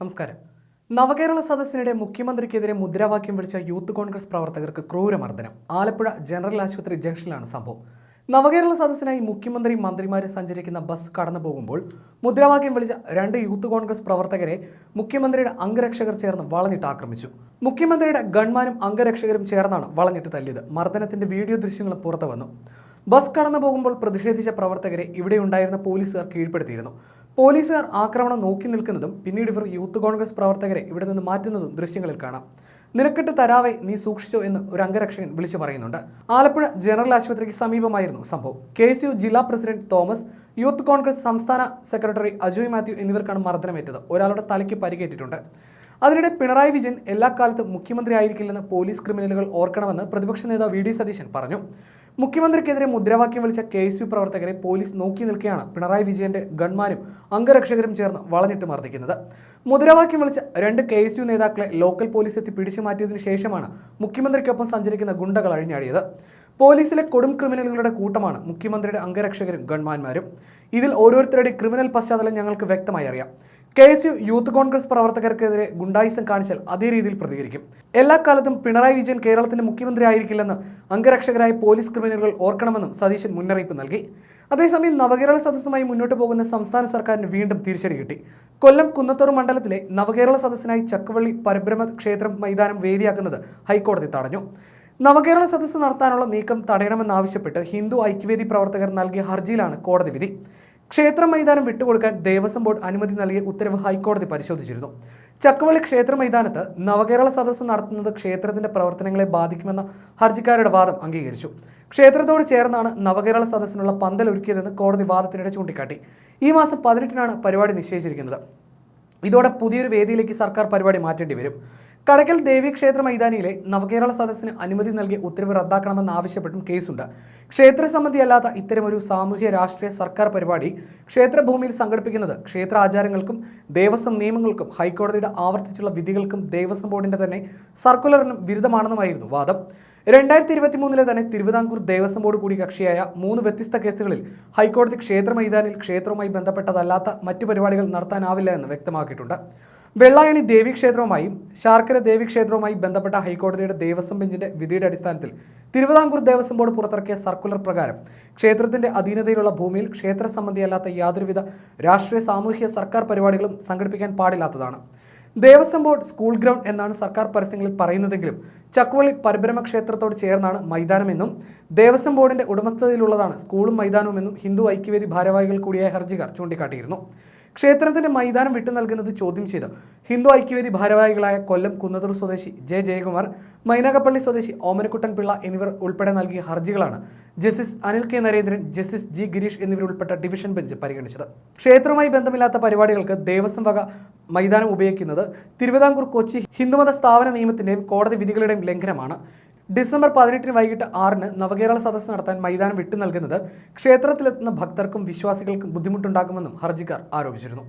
നമസ്കാരം. നവകേരള സദസ്സിനിടെ മുഖ്യമന്ത്രിക്കെതിരെ മുദ്രാവാക്യം വിളിച്ച യൂത്ത് കോൺഗ്രസ് പ്രവർത്തകർക്ക് ക്രൂരമർദ്ദനം ആലപ്പുഴ ജനറൽ ആശുപത്രി ജംഗ്ഷനിലാണ് സംഭവം. നവകേരള സദസ്സിനായി മുഖ്യമന്ത്രി മന്ത്രിമാരെ സഞ്ചരിക്കുന്ന ബസ് കടന്നു പോകുമ്പോൾ മുദ്രാവാക്യം വിളിച്ച രണ്ട് യൂത്ത് കോൺഗ്രസ് പ്രവർത്തകരെ മുഖ്യമന്ത്രിയുടെ അംഗരക്ഷകർ ചേർന്ന് വളഞ്ഞിട്ട് ആക്രമിച്ചു. മുഖ്യമന്ത്രിയുടെ ഗൺമാനും അംഗരക്ഷകരും ചേർന്നാണ് വളഞ്ഞിട്ട് തല്ലിയത്. മർദ്ദനത്തിന്റെ വീഡിയോ ദൃശ്യങ്ങൾ പുറത്തു വന്നു ബസ് കടന്നു പോകുമ്പോൾ പ്രതിഷേധിച്ച പ്രവർത്തകരെ ഇവിടെ ഉണ്ടായിരുന്ന പോലീസുകാർ കീഴ്പ്പെടുത്തിയിരുന്നു. പോലീസുകാർ ആക്രമണം നോക്കി നിൽക്കുന്നതും പിന്നീട് ഇവർ യൂത്ത് കോൺഗ്രസ് പ്രവർത്തകരെ ഇവിടെ നിന്ന് മാറ്റുന്നതും ദൃശ്യങ്ങളിൽ കാണാം. നിരക്കെട്ട് തരാവേ നീ സൂക്ഷിച്ചോ എന്ന് ഒരു അംഗരക്ഷകൻ വിളിച്ചു പറയുന്നുണ്ട്. ആലപ്പുഴ ജനറൽ ആശുപത്രിക്ക് സമീപമായിരുന്നു സംഭവം. കെ എസ് യു ജില്ലാ പ്രസിഡന്റ് തോമസ് യൂത്ത് കോൺഗ്രസ് സംസ്ഥാന സെക്രട്ടറി അജോയ് മാത്യു എന്നിവർക്കാണ് മർദ്ദനമേറ്റത്. ഒരാളുടെ തലയ്ക്ക് പരിക്കേറ്റിട്ടുണ്ട്. അതിനിടെ പിണറായി വിജയൻ എല്ലാ കാലത്തും മുഖ്യമന്ത്രി ആയിരിക്കില്ലെന്ന് പോലീസ് ക്രിമിനലുകൾ ഓർക്കണമെന്ന് പ്രതിപക്ഷ നേതാവ് വി ഡി സതീശൻ പറഞ്ഞു. മുഖ്യമന്ത്രിക്കെതിരെ മുദ്രാവാക്യം വിളിച്ച കെ എസ് യു പ്രവർത്തകരെ പോലീസ് നോക്കി നിൽക്കുകയാണ് പിണറായി വിജയന്റെ ഗൺമാരും അംഗരക്ഷകരും ചേർന്ന് വളഞ്ഞിട്ട് മർദ്ദിക്കുന്നത്. മുദ്രാവാക്യം വിളിച്ച രണ്ട് കെ എസ് യു നേതാക്കളെ ലോക്കൽ പോലീസ് എത്തി പിടിച്ചു മാറ്റിയതിനു ശേഷമാണ് മുഖ്യമന്ത്രിക്കൊപ്പം സഞ്ചരിക്കുന്ന ഗുണ്ടകൾ അഴിഞ്ഞാടിയത്. പോലീസിലെ കൊടും ക്രിമിനലുകളുടെ കൂട്ടമാണ് മുഖ്യമന്ത്രിയുടെ അംഗരക്ഷകരും ഗൺമാന്മാരും. ഇതിൽ ഓരോരുത്തരുടെയും ക്രിമിനൽ പശ്ചാത്തലം ഞങ്ങൾക്ക് വ്യക്തമായി അറിയാം. K S U youth Congress പ്രവർത്തകർക്കെതിരെ ഗുണ്ടായിസം കാണിച്ചാൽ അതേ രീതിയിൽ പ്രതികരിക്കും. എല്ലാ കാലത്തും പിണറായി വിജയൻ കേരളത്തിന്റെ മുഖ്യമന്ത്രി ആയിരിക്കില്ലെന്ന് അംഗരക്ഷകരായ പോലീസ് ക്രിമിനലുകൾ ഓർക്കണമെന്നും സതീശൻ മുന്നറിയിപ്പ് നൽകി. അതേസമയം നവകേരള സദസ്സുമായി മുന്നോട്ട് പോകുന്ന സംസ്ഥാന സർക്കാരിന് വീണ്ടും തിരിച്ചടി കിട്ടി. കൊല്ലം കുന്നത്തൂർ മണ്ഡലത്തിലെ നവകേരള സദസ്സിനായി ചക്കവള്ളി പരബ്രഹ്മ ക്ഷേത്രം മൈതാനം വേദിയാക്കുന്നത് ഹൈക്കോടതി തടഞ്ഞു. നവകേരള സദസ്സ് നടത്താനുള്ള നീക്കം തടയണമെന്നാവശ്യപ്പെട്ട് ഹിന്ദു ഐക്യവേദി പ്രവർത്തകർ നൽകിയ ഹർജിയിലാണ് കോടതി വിധി. ക്ഷേത്ര മൈതാനം വിട്ടുകൊടുക്കാൻ ദേവസ്വം ബോർഡ് അനുമതി നൽകിയ ഉത്തരവ് ഹൈക്കോടതി പരിശോധിച്ചിരുന്നു. ചക്കവള്ളി ക്ഷേത്ര മൈതാനത്ത് നവകേരള സദസ്സ് നടത്തുന്നത് ക്ഷേത്രത്തിന്റെ പ്രവർത്തനങ്ങളെ ബാധിക്കുമെന്ന ഹർജിക്കാരുടെ വാദം അംഗീകരിച്ചു. ക്ഷേത്രത്തോട് ചേർന്നാണ് നവകേരള സദസ്സിനുള്ള പന്തൽ ഒരുക്കിയതെന്ന് കോടതി വാദത്തിനിടെ ചൂണ്ടിക്കാട്ടി. ഈ മാസം പതിനെട്ടിനാണ് പരിപാടി നിശ്ചയിച്ചിരിക്കുന്നത്. ഇതോടെ പുതിയൊരു വേദിയിലേക്ക് സർക്കാർ പരിപാടി മാറ്റേണ്ടി വരും. കടക്കൽ ദേവീക്ഷേത്ര മൈതാനിയിലെ നവകേരള സദസ്സിന് അനുമതി നൽകി ഉത്തരവ് റദ്ദാക്കണമെന്ന് ആവശ്യപ്പെട്ടും കേസുണ്ട്. ക്ഷേത്ര സംബന്ധിയല്ലാത്ത ഇത്തരമൊരു സാമൂഹ്യ രാഷ്ട്രീയ സർക്കാർ പരിപാടി ക്ഷേത്രഭൂമിയിൽ സംഘടിപ്പിക്കുന്നത് ക്ഷേത്ര ആചാരങ്ങൾക്കും ദേവസ്വം നിയമങ്ങൾക്കും ഹൈക്കോടതിയുടെ ആവർത്തിച്ചുള്ള വിധികൾക്കും ദേവസ്വം ബോർഡിന്റെ തന്നെ സർക്കുലറിനും വിരുദ്ധമാണെന്നുമായിരുന്നു വാദം. രണ്ടായിരത്തി ഇരുപത്തി മൂന്നിലെ തന്നെ തിരുവിതാംകൂർ ദേവസ്വം ബോർഡ് കൂടി കക്ഷിയായ മൂന്ന് വ്യത്യസ്ത കേസുകളിൽ ഹൈക്കോടതി ക്ഷേത്ര മൈതാനിൽ ക്ഷേത്രവുമായി ബന്ധപ്പെട്ടതല്ലാത്ത മറ്റു പരിപാടികൾ നടത്താനാവില്ല എന്ന് വ്യക്തമാക്കിയിട്ടുണ്ട്. വെള്ളായണി ദേവീക്ഷേത്രവുമായും ശാർക്കര ദേവീക്ഷേത്രവുമായി ബന്ധപ്പെട്ട ഹൈക്കോടതിയുടെ ദേവസ്വം ബെഞ്ചിന്റെ വിധിയുടെ അടിസ്ഥാനത്തിൽ തിരുവിതാംകൂർ ദേവസ്വം ബോർഡ് പുറത്തിറക്കിയ സർക്കുലർ പ്രകാരം ക്ഷേത്രത്തിന്റെ അധീനതയിലുള്ള ഭൂമിയിൽ ക്ഷേത്ര സംബന്ധിയല്ലാത്ത യാതൊരുവിധ രാഷ്ട്രീയ സാമൂഹ്യ സർക്കാർ പരിപാടികളും സംഘടിപ്പിക്കാൻ പാടില്ലാത്തതാണ്. ദേവസ്വം ബോർഡ് സ്കൂൾ ഗ്രൗണ്ട് എന്നാണ് സർക്കാർ പരസ്യങ്ങളിൽ പറയുന്നതെങ്കിലും ചക്കുവള്ളി പരബ്രഹ്മ ക്ഷേത്രത്തോട് ചേർന്നാണ് മൈതാനമെന്നും ദേവസ്വം ബോർഡിന്റെ ഉടമസ്ഥതയിലുള്ളതാണ് സ്കൂളും മൈതാനവുമെന്നും ഹിന്ദു ഐക്യവേദി ഭാരവാഹികൾ കൂടിയായ ഹർജിക്കാർ ചൂണ്ടിക്കാട്ടിയിരുന്നു. ക്ഷേത്രത്തിന്റെ മൈതാനം വിട്ടു നൽകുന്നത് ചോദ്യം ചെയ്ത്. ഹിന്ദു ഐക്യവേദി ഭാരവാഹികളായ കൊല്ലം കുന്നത്തൂർ സ്വദേശി ജെ. ജയകുമാർ മൈനാകപ്പള്ളി സ്വദേശി ഓമനക്കുട്ടൻ പിള്ള എന്നിവർ ഉൾപ്പെടെ നൽകിയ ഹർജികളാണ് justice Anil K. Narendran justice G. Gireesh എന്നിവരുൾപ്പെട്ട division bench പരിഗണിച്ചത്. ക്ഷേത്രവുമായി ബന്ധമില്ലാത്ത പരിപാടികൾക്ക് ദേവസ്വം വക മൈതാനം ഉപയോഗിക്കുന്നത് തിരുവിതാംകൂർ കൊച്ചി ഹിന്ദുമത സ്ഥാപന നിയമത്തിന്റെയും കോടതി വിധികളുടെയും ലംഘനമാണ്. ഡിസംബർ പതിനെട്ടിന് വൈകിട്ട് ആറിന് നവകേരള സദസ്സ് നടത്താൻ മൈതാനം വിട്ടു നൽകുന്നത് ക്ഷേത്രത്തിലെത്തുന്ന ഭക്തർക്കും വിശ്വാസികൾക്കും ബുദ്ധിമുട്ടുണ്ടാകുമെന്നും ഹർജിക്കാർ ആരോപിച്ചിരുന്നു.